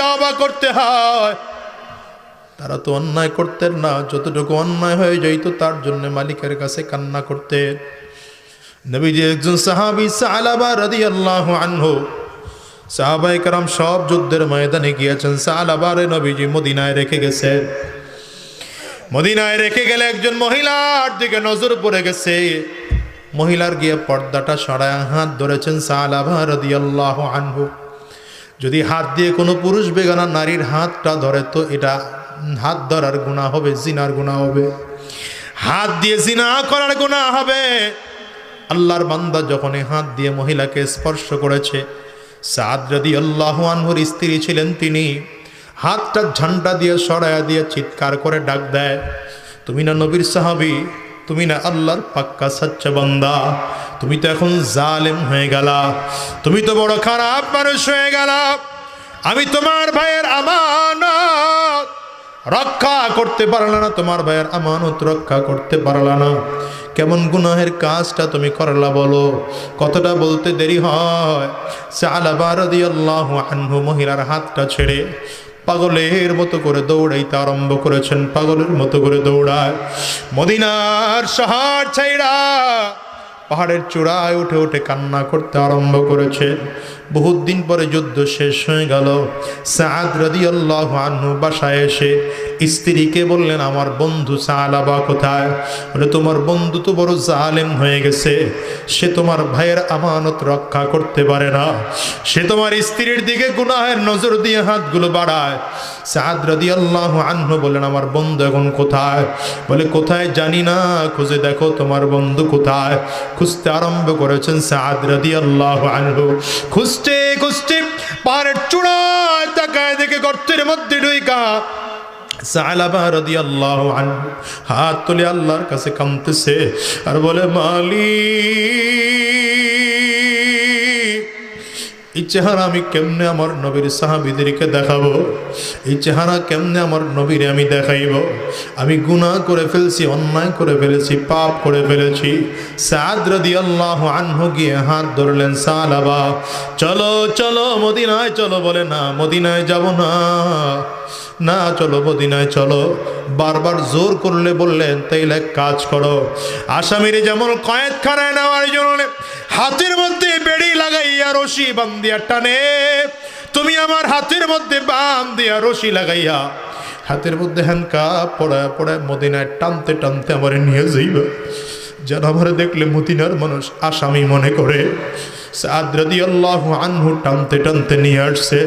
তাওবা করতে হয়। তারা তো অন্যায় করতেন না, যতটুকু অন্যায় হয়ে যাইতো তার জন্য মালিকের কাছে কান্না করতেন। নবীজি একজন সাহাবি সালাবা রাদিয়াল্লাহু আনহু সাহাবাই কারাম সব যুদ্ধের ময়দানে গিয়েছেন সালাবারে নবীজি মদিনায় রেখে গেছেন। মদিনায় রেখে গেলে একজন মহিলার দিকে নজর পড়ে গেছে। মহিলার গিয়ে পর্দাটা সরায় হাত ধরেছেন সালাবা রাদিয়াল্লাহু আনহু। যদি হাত দিয়ে কোনো পুরুষ বেগানা নারীর হাতটা ধরে, তো এটা হাত ধরার গুণা হবে, জিনার গুণা হবে। হাত দিয়ে জিনা করার গুণা হবে। আল্লাহর বান্দা যখন হাত দিয়ে মহিলাকে স্পর্শ করেছে, সাদ আল্লাহ আনহুর স্ত্রী ছিলেন তিনি, হাতটা ঝান্ডা দিয়ে সরায়া দিয়ে চিৎকার করে ডাক দেয়, তুমি না নবীর সাহাবি? তুমি না আল্লাহর পাক্কা সচ্চা বান্দা। তুমি তো এখন জালেম হয়ে গেলা। তুমি তো বড় খারাপ মানুষ হয়ে গেলা। আমি তোমার ভাইয়ের আমানত রক্ষা করতে পারলা না, তোমার ভাইয়ের আমানত রক্ষা করতে পারলা না। কেমন গুনাহের কাজটা তুমি করলা বলো? কতটা বলতে দেরি হয়। আল্লাহ আনহু মহিলার হাতটা ছেড়ে পাগলের মতো করে দৌড়াইতে আরম্ভ করেছেন পাগলের মতো করে দৌড়ায়। মদিনার শহর ছাইড়া পাহাড়ের চূড়ায় উঠে উঠে কান্না করতে আরম্ভ করেছে। বহুত দিন পরে যুদ্ধ শেষ হয়ে গেল। সাদ রদি আল্লাহ আনহু বাসায় এসে স্ত্রীকে বললেন, আমার বন্ধু সালাবা কোথায়? বলে, তোমার বন্ধু তো বড় জালেম হয়ে গেছে। সে তোমার ভাইয়ের আমানত রক্ষা করতে পারে না। সে তোমার স্ত্রীর দিকে গুনাহের নজর দিয়ে হাতগুলো বাড়ায়। সাদ রদি আল্লাহ আনহু বললেন, আমার বন্ধু এখন কোথায়? বলে, কোথায় জানি না, খুঁজে দেখো তোমার বন্ধু কোথায়? খুঁজতে আরম্ভ করেছেন সাদ রদি আল্লাহ আনহু। খুঁজতে খুঁজতে পাহাড়ের চূড়ায় তাকায় দেখে গর্তের মধ্যে ঢুইকা আনহু হাত তুলে আল্লাহর কাছে কামতেছে আর বলে, মালিক এই চেহারা আমি কেমনে আমার নবীর সাহাবিদেরকে দেখাবো? এই চেহারা কেমনে আমার নবীরে আমি দেখাইব? আমি গুনাহ করে ফেলছি, অন্যায় করে ফেলেছি, পাপ করে ফেলেছি। আনহু গিয়ে হাত ধরলেন, সালাবা, চলো চলো মদিনায়, চলো, বলে, না, মদিনায় যাব না। না, চলো মদিনায়, চলো। বারবার জোর করলে বললেন, তাইলে কাজ করো। আসামিরে যেমন কয়েদ খানায় নেওয়ার জন্য হাতের মধ্যে বেড়ি লাগাইয়া রশি বান্দিয়া টানে। তুমি আমার হাতের মধ্যে বাম দিয়া রশি লাগাইয়া হাতের মধ্যে হ্যানকা পড়ায় পড়ায় মদিনায় টানতে টানতে আমার নিয়ে যাইবা। যারা আমার দেখলে মদিনার মানুষ আসামি মনে করে। সাদ রাদিয়াল্লাহু আনহু টানতে টানতে নিয়ে আসছে।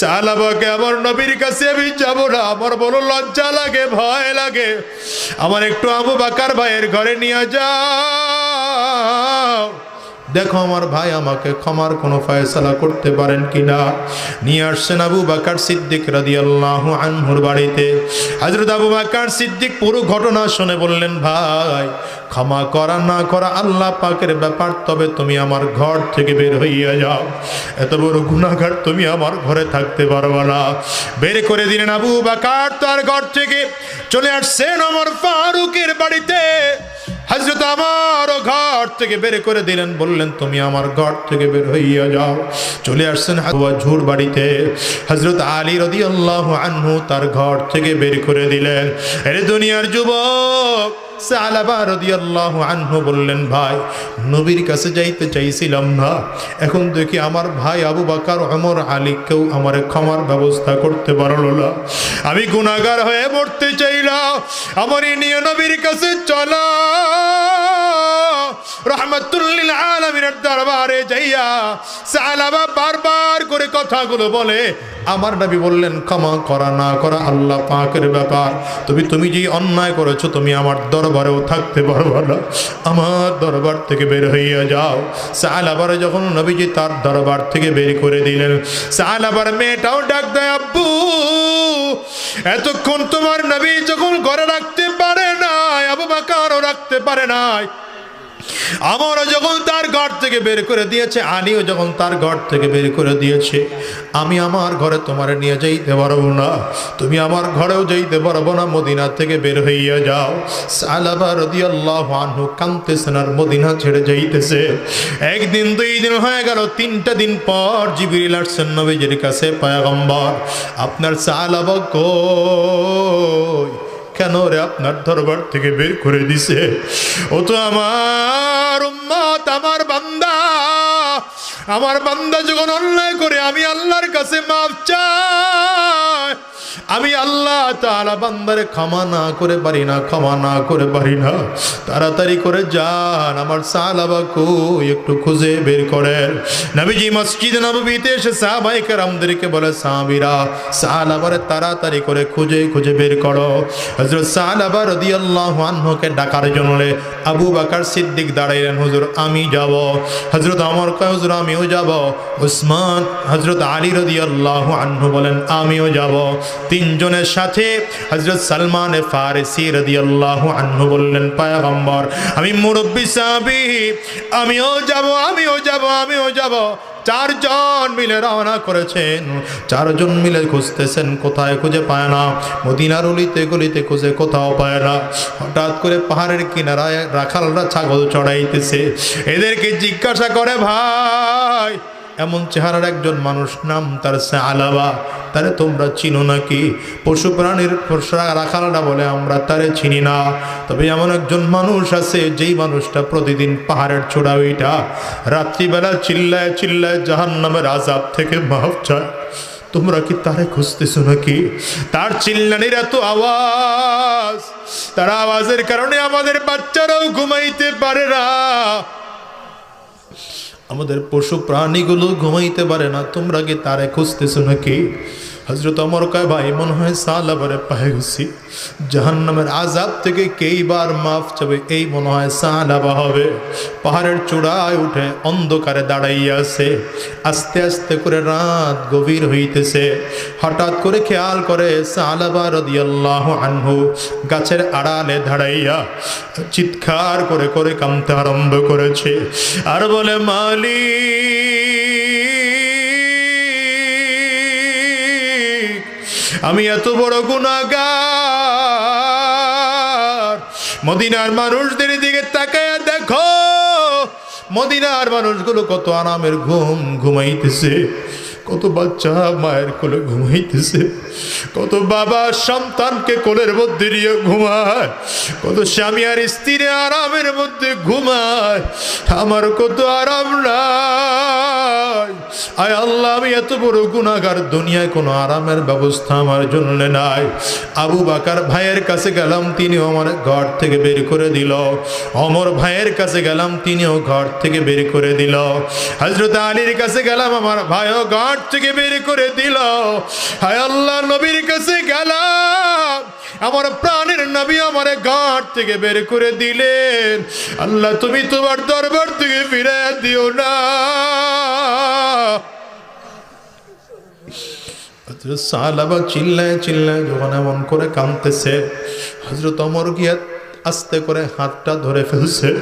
সালাবাকে আমার নবীর কাছে আমি যাব না, আমার বড় লজ্জা লাগে, ভয় লাগে। আমার একটু আবু বাকার ভাইয়ের ঘরে নিয়ে যাও। দেখো আমার ভাই আমাকে ক্ষমার কোনো ফয়সালা করতে পারেন কিনা? নিয়ে আসছেন আবু বাকার সিদ্দিক রাদিয়াল্লাহু আনহুর বাড়িতে। হযরত আবু বাকার সিদ্দিক পুরো ঘটনা শুনে বললেন, ভাই, ক্ষমা করা না করা আল্লাহ পাকের ব্যাপার, তবে তুমি আমার ঘর থেকে বের হইয়া যাও। এত বড় গুণাগার তুমি আমার ঘরে থাকতে পারবে না। বের করে দিলেন আবু বাকার তার ঘর থেকে। চলে আসছেন আমার ফারুকের বাড়িতে। হজরত আমার ঘর থেকে বের করে দিলেন, বললেন, তুমি আমার ঘর থেকে বের হইয়া যাও। চলে আসছেন ঝুর বাড়িতে। হজরত আলী রদি আল্লাহ আনহু তার ঘর থেকে বের করে দিলেন। এর দুনিয়ার যুবক বললেন, ভাই, নবীর কাছে যাইতে চাইছিলাম না। এখন দেখি আমার ভাই আবু আমার ক্ষমার ব্যবস্থা করতে না। আমি গুণাগার হয়ে মরতে চাইলাম। আমার নিয়ে নবীর কাছে চলা। রহমতুল্লিল আলমিনের দরবারে যাইয়া সালাবা বারবার করে কথাগুলো বলে। আমার নবী বললেন, ক্ষমা করা না করা আল্লাহ পাকের ব্যাপার। তুমি তুমি যে অন্যায় করেছ, তুমি আমার দরবারেও থাকতে পারবে না। আমার দরবার থেকে বের হইয়া যাও। সালাবারে যখন নবীজি তার দরবার থেকে বের করে দিলেন, সালাবার মেয়েটাও ডাক দেয়, আব্বু, এতক্ষণ তোমার নবী যখন ঘরে রাখতে পারে নাই, আবু বাকারও রাখতে পারে নাই। আমারও যখন তার ঘর থেকে বের করে দিয়েছে আলীও যখন তার ঘর থেকে বের করে দিয়েছে, আমি আমার ঘরে তোমার নিয়ে যাইতে পারব না। তুমি আমার ঘরেও যাইতে পারব না, মদিনা থেকে বের হইয়া যাও। সালাবা রদিয়াল্লাহ আনহু কান্তেছেন আর মদিনা ছেড়ে যাইতেছে। একদিন, দুই দিন হয়ে গেল, তিনটা দিন পর জিবিরিল আসছেন নবীজির কাছে, পায়াগম্বর, আপনার সালাবা কই? কেন রে আপনার দরবার থেকে বের করে দিছে? ও তো আমার উম্মত, আমার বান্দা। আমার বান্দা যখন অন্যায় করে, আমি আল্লাহর কাছে মাফ চাই। আমি আল্লাহ তাআলা বান্দারে ক্ষমা না করে পারি না, ক্ষমা না করে পারি না। তাড়াতাড়ি করে যান, আমার কই একটু খুঁজে বের করেন। নবীজি মসজিদ নববীতে এসে সাহাবাই কেরামদেরকে বলে, সাহাবীরা সাহাবারে তাড়াতাড়ি করে খুঁজে খুঁজে বের করো। হযরত সাহাবা রাদিয়াল্লাহু আনহুকে ডাকার জন্য আবু বাকার সিদ্দিক দাঁড়াইলেন, হুজুর, আমি যাব। হজরত আমার কয়, হুজুর, আমিও যাব। উসমান হজরত আলী রাদিয়াল্লাহু আনহু বলেন, আমিও যাব। তিনজনের সাথে হযরত সালমান ফারিসি রাদিয়াল্লাহু আনহু বললেন, পয়গম্বর, আমি মুরব্বী সাহাবী, আমিও যাব আমিও যাব আমিও যাব। চারজন মিলে রওনা করেছেন। চারজন মিলে খুঁজতেছেন, কোথায় খুঁজে পায় না। মদিনার অলিতে গলিতে খুঁজে কোথাও পায় না। হঠাৎ করে পাহাড়ের কিনারায় রাখালরা ছাগল চড়াইতেছে। এদেরকে জিজ্ঞাসা করে, ভাই এমন চেহারার একজন মানুষ, নাম তার সে আলাবা। তারে তোমরা চিনো নাকি? পশু প্রাণীর রাখালরা বলে আমরা তারে চিনি না। তবে এমন একজন মানুষ আছে, যেই মানুষটা প্রতিদিন পাহাড়ের চূড়া ওইটা। রাত্রিবেলা চিল্লায় চিল্লায় জাহান নামের আজাব থেকে মাফ চায়। তোমরা কি তারে খুঁজতেছো নাকি? তার চিল্লানির এত আওয়াজ, তার আওয়াজের কারণে আমাদের বাচ্চারাও ঘুমাইতে পারে না। আমাদের পশু প্রাণীগুলো ঘুমাইতে পারে না তোমরা কি তারে খুঁজতেছো নাকি? হজরত অমর কয়, ভাই, মনে হয় সাল আবারে পায়ে গেছি জাহান্নামের আজাব থেকে কেইবার মাফ চাবে, এই মনে হয় সালাবা হবে। পাহাড়ের চূড়ায় উঠে অন্ধকারে দাঁড়াইয়া আছে। আস্তে আস্তে করে রাত গভীর হইতেছে। হঠাৎ করে খেয়াল করে সালাবা রদিয়াল্লাহ আনহু গাছের আড়ালে দাঁড়াইয়া চিৎকার করে করে কামতে আরম্ভ করেছে। আর বলে, মালিক আমি এত বড় গুণাগার মদিনার মানুষদের দিকে তাকায় দেখো। মদিনার মানুষগুলো কত আরামের ঘুম ঘুমাইতেছে। কত বাচ্চা মায়ের কোলে ঘুমাইতেছে, কত বাবা সন্তানকে কোলের মধ্যে নিয়ে ঘুমায়, কত স্বামী আর স্ত্রী আরামের মধ্যে ঘুমায়, আমার কত আরাম নাই। আয় আল্লাহ, আমি এত বড় গুণাগার দুনিয়ায় কোনো আরামের ব্যবস্থা আমার জন্য নাই। আবু বাকার ভাইয়ের কাছে গেলাম, তিনিও আমার ঘর থেকে বের করে দিল। অমর ভাইয়ের কাছে গেলাম, তিনিও ঘর থেকে বের করে দিল। হজরত আলীর কাছে গেলাম, আমার ভাইও ঘর থেকে বের করে দিল। হায় আল্লাহ, নবীর কাছে গেলাম। আমার প্রাণের নবী আমার ঘর থেকে বের করে দিলেন। আল্লাহ, তুমি তোমার দরবার থেকে ফিরে দিও না। আস্তে করে হাতটা ধরে ফেলছে।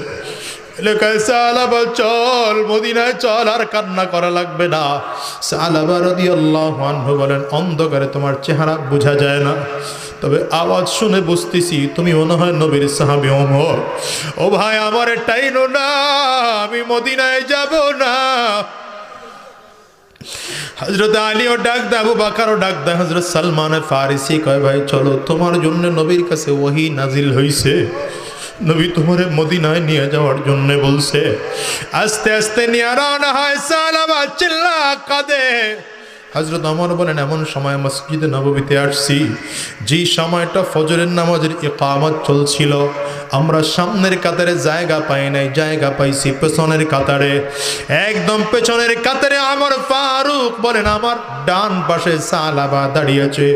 চল, মদিনায় চল, আর কান্না করা লাগবে না। বলেন, অন্ধকারে তোমার চেহারা বোঝা যায় না। তবে আওয়াজ শুনে বুঝতেছি, তুমি মনে হয় নবীর সাহাবি অমর ও ভাই, আমার টাইনো না আমি মদিনায় যাব না। হজরত আলীও ডাক দে আবু বাকারও ডাক দে হজরত সালমান ফারিসি কয়, ভাই, চলো, তোমার জন্য নবীর কাছে ওহি নাজিল হইছে। নবী তোমারে মদিনায় নিয়ে যাওয়ার জন্য বলছে আস্তে আস্তে নিয়ে রওনা হয় চিল্লা কাঁদে। হজরত অমর বলেন, এমন সময় মসজিদে নববীতে আসছি, যেই সময়টা ফজরের নামাজের ইকামত চলছিল, আমরা সামনের কাতারে জায়গা পাই নাই, জায়গা পাইছি পেছনের কাতারে। একদম পেছনের কাতারে আমার ফারুক বলেন, আমার ডান পাশে সালাবা দাঁড়িয়েছে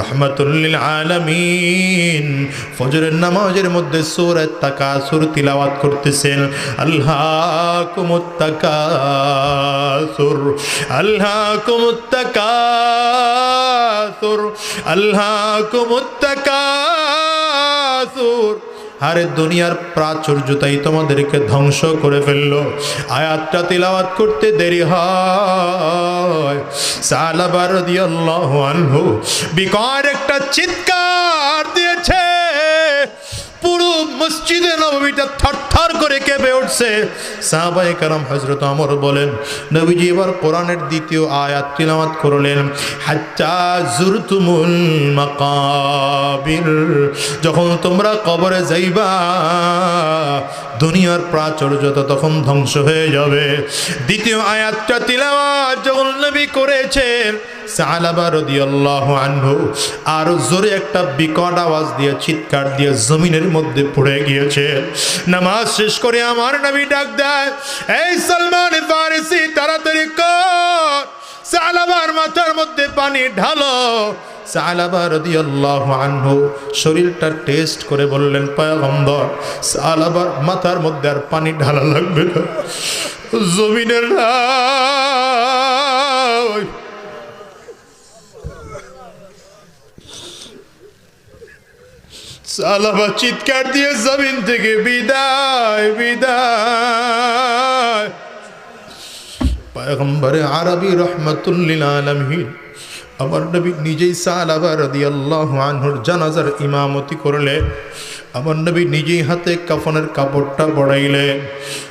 রহমতুল্লিল আলমিন ফজরের নামাজের মধ্যে সুরের তাকা, সুর তিলাওয়াত করতেছেন। আল্লাহ কুমুত্তাকাসুর আল্লাহ কুমুত্তাকাসুর ألهاكم التكاثر আরে দুনিয়ার প্রাচুর্যতাই তোমাদেরকে ধ্বংস করে ফেলল। আয়াতটা তিলাওয়াত করতে দেরি হয়। সালাবার রাদিয়াল্লাহু আনহু বিকট একটা চিৎকার মসজিদে নবমীটা থরথর করে কেঁপে উঠছে। সাহাবাই কারাম হযরত আমর বলেন, নবীজি, এবার কোরআনের দ্বিতীয় আয়াত তিলাওয়াত করলেন, হাত্তা জুরতুমুল মাকাবির যখন তোমরা কবরে যাইবা দুনিয়ার প্রাচুর্যতা তখন ধ্বংস হয়ে যাবে। দ্বিতীয় আয়াতটা তিলাওয়াত যখন নবী করেছেন সালাবা রাদিয়াল্লাহু আনহু আর জোরে একটা বিকট আওয়াজ দিয়ে, চিৎকার দিয়ে জমিনের মধ্যে পড়ে গিয়েছে। নামাজ শেষ করে আমার নবী ডাক দেয়, এই সালমান ফারিসি, তাড়াতাড়ি কর। সালাবার মাথার মধ্যে পানি ঢালো। সালাবা রাদিয়াল্লাহু আনহু শরীরটা টেস্ট করে বললেন, পয়গম্বর, সালাবার মাথার মধ্যে আর পানি ঢালা লাগবে না। জমিনের সালাবা চিৎকার দিয়ে জমিন থেকে বিদায় বিদায়। পয়গম্বরে আরবি রহমতুল্লিল আলমহীন আমার নবী নিজেই সালাবা রাদিয়াল্লাহু আনহুর জানাজার ইমামতি করলে, আমার নবী নিজেই হাতে কাফনের কাপড়টা বড়াইলেন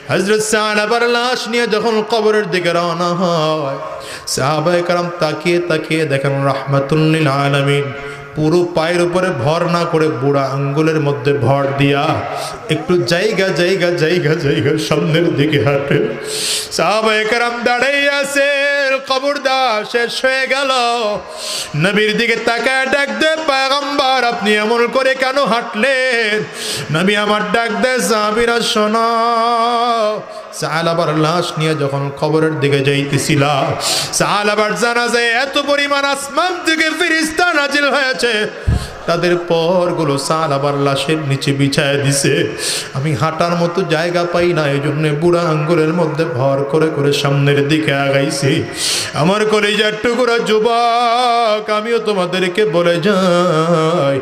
হজরত সাহাবার লাশ নিয়ে যখন কবরের দিকে রওনা হয়, সাহাবায়ে কারাম তাকিয়ে তাকিয়ে দেখেন রহমাতুল্লিল আলামিন পুরো পায়ের উপরে ভর না করে বুড়া আঙ্গুলের মধ্যে ভর দিয়া একটু জায়গা জায়গা জায়গা জায়গা সামনের দিকে হাঁটে। সাহাবায়ে কারাম দাঁড়াই আছে। কবর দা শেষ হয়ে গেল। নবীর দিকে তাকায় ডাক দে, পয়গম্বর, আপনি এমন করে কেন হাঁটলেন? নবী আমার ডাক দে, সাহাবীরা, শোনো। সাহালাবার লাশ নিয়ে যখন খবরের দিকে যাইতেছিল সাহালাবার জানা যায় এত পরিমাণ আসমান থেকে ফিরিস্তা নাজিল হয়েছে। তাদের পরগুলো সাল আবার লাশের নিচে বিছায় দিছে। আমি হাঁটার মতো জায়গা পাই না এই জন্য বুড়া আঙ্গুলের মধ্যে ভর করে করে সামনের দিকে আগাইছি। আমার কলেজার টুকুরা যুবক, আমিও তোমাদেরকে বলে যাই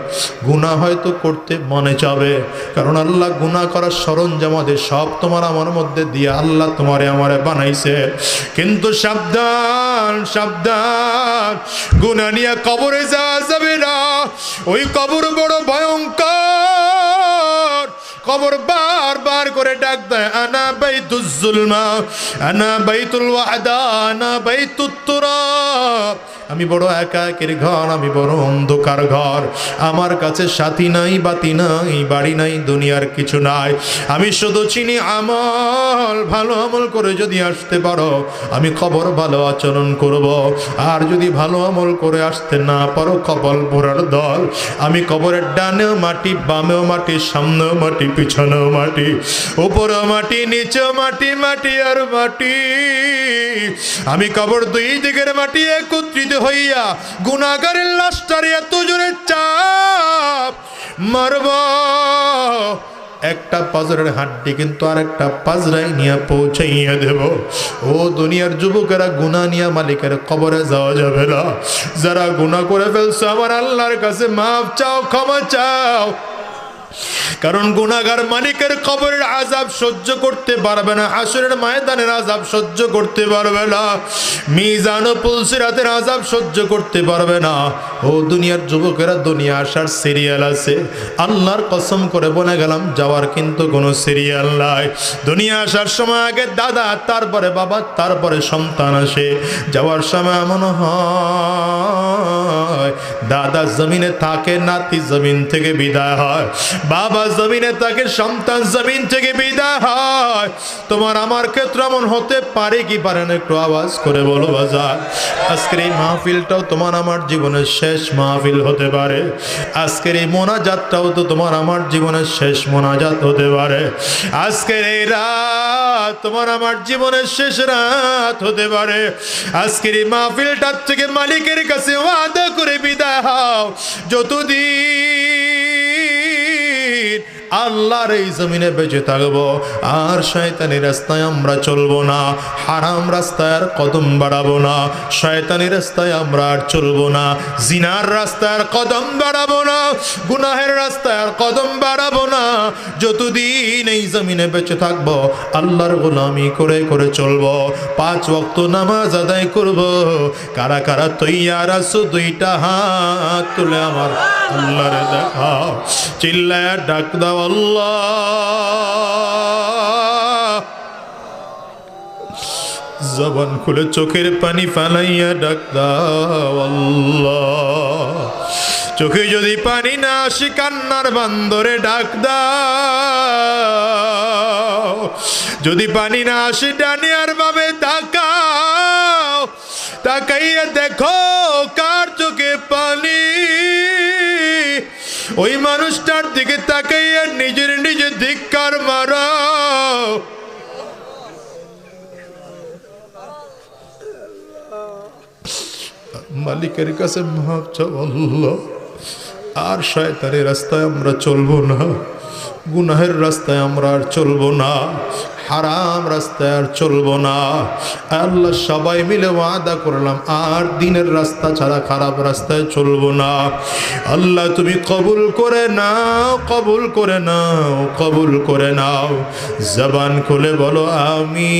গুণা হয়তো করতে মনে চাবে কারণ আল্লাহ গুণা করার সরঞ্জাম আমাদের সব তোমার আমার মধ্যে দিয়ে আল্লাহ তোমারে আমারে বানাইছে। কিন্তু সাবধান সাবধান গুণা নিয়ে কবরে যাওয়া যাবে না। ওই কবর বড় ভয়ঙ্কর। কবর বার বার করে ডাক দেয়, আনা বাই জুলমা আনা বাইতুল ওয়াদা, আনা বাইতুত তুরাব আমি বড় একাকের ঘর, আমি বড় অন্ধকার ঘর। আমার কাছে সাথী নাই, বাতি নাই, বাড়ি নাই, দুনিয়ার কিছু নাই। আমি শুধু চিনি আমল, ভালো আমল করে যদি আসতে পারো, আমি খবর ভালো আচরণ করব। আর যদি ভালো আমল করে আসতে না পারো কবল পোড়ার দল। আমি কবরের ডানেও মাটি, বামেও মাটি, সামনেও মাটি, পিছনেও মাটি, উপরেও মাটি, নিচেও মাটি মাটি আর মাটি। আমি কবর দুই দিকের মাটি একত্রিত হইয়া গুণাগারের লাশটারে এত জোরে চাপ মারব। একটা পাজরের হাড্ডি কিন্তু আর একটা পাজরাই নিয়ে পৌঁছাইয়া দেব। ও দুনিয়ার যুবকেরা গুণা নিয়ে মালিকের কবরে যাওয়া যাবে না। যারা গুণা করে ফেলছো, আমার আল্লাহর কাছে মাফ চাও, ক্ষমা চাও। কারণ গুনাগার মালিকের কবরের আজাব সহ্য করতে পারবে না, হাসরের ময়দানের আজাব সহ্য করতে পারবে না, মিজান ও পুলসিরাতের আজাব সহ্য করতে পারবে না। ও দুনিয়ার যুবকেরা, দুনিয়া আসার সিরিয়াল আছে। আল্লাহর কসম করে বলে গেলাম, যাওয়ার কিন্তু কোনো সিরিয়াল নাই। দুনিয়া আসার সময় আগে দাদা, তারপরে বাবা, তারপরে সন্তান আসে। যাওয়ার সময় এমন হয়, দাদা জমিনে থাকে, নাতি জমিন থেকে বিদায় হয়। বাবা জমিনে তাকে সন্তান জমিন থেকে বিদায় হয়। তোমার আমার ক্ষেত্রে এমন হতে পারে কি পারে না একটু আওয়াজ করে বলো বাজার। আজকের এই মাহফিলটাও তোমার আমার জীবনের শেষ মাহফিল হতে পারে। আজকের এই মোনাজাতটাও তো তোমার আমার জীবনের শেষ মোনাজাত হতে পারে। আজকের এই রাত তোমার আমার জীবনের শেষ রাত হতে পারে। আজকের এই মাহফিলটার থেকে মালিকের কাছে ওয়াদা করে বিদায় হও। যতদিন আল্লাহর এই জমিনে বেঁচে থাকব। আর শয়তানি রাস্তায় আমরা চলবো না, হারাম রাস্তায় আর কদম বাড়াবো না, শয়তানি রাস্তায় আমরা আর চলবো না, জিনার রাস্তায় আর কদম বাড়াবো না, গুনাহের রাস্তায় আর কদম বাড়াবো না। যতদিন এই জমিনে বেঁচে থাকব, আল্লাহর গোলামি করে করে চলবো, পাঁচ ওয়াক্ত নামাজ আদায় করব। কারা কারা তৈয়ার আছো দুইটা হাত তুলে আমার আল্লাহরে দেখা, চিল্লায় ডাক দাও জবান খুলে চোখের পানি ফালাইয়া ডাক চোখে যদি পানি না আসে কান্নার বান্দরে ডাক যদি পানি না আসে ডানি আর ভাবে তাকাও তাকাইয়া দেখো ওই মানুষটার দিকে তাকাইয়া নিজের নিজে ধিক্কার মারাও মালিকের কাছে আর শয়তানের রাস্তায় আমরা চলবো না, গুনাহের রাস্তায় আমরা আর চলবো না। হারাম রাস্তায় আর চলবো না। আল্লাহ সবাই মিলে ওয়াদা করলাম, আর দিনের রাস্তা ছাড়া খারাপ রাস্তায় চলবো না। আল্লাহ তুমি কবুল করে নাও, কবুল করে নাও, কবুল করে নাও। জবান খুলে বলো আমি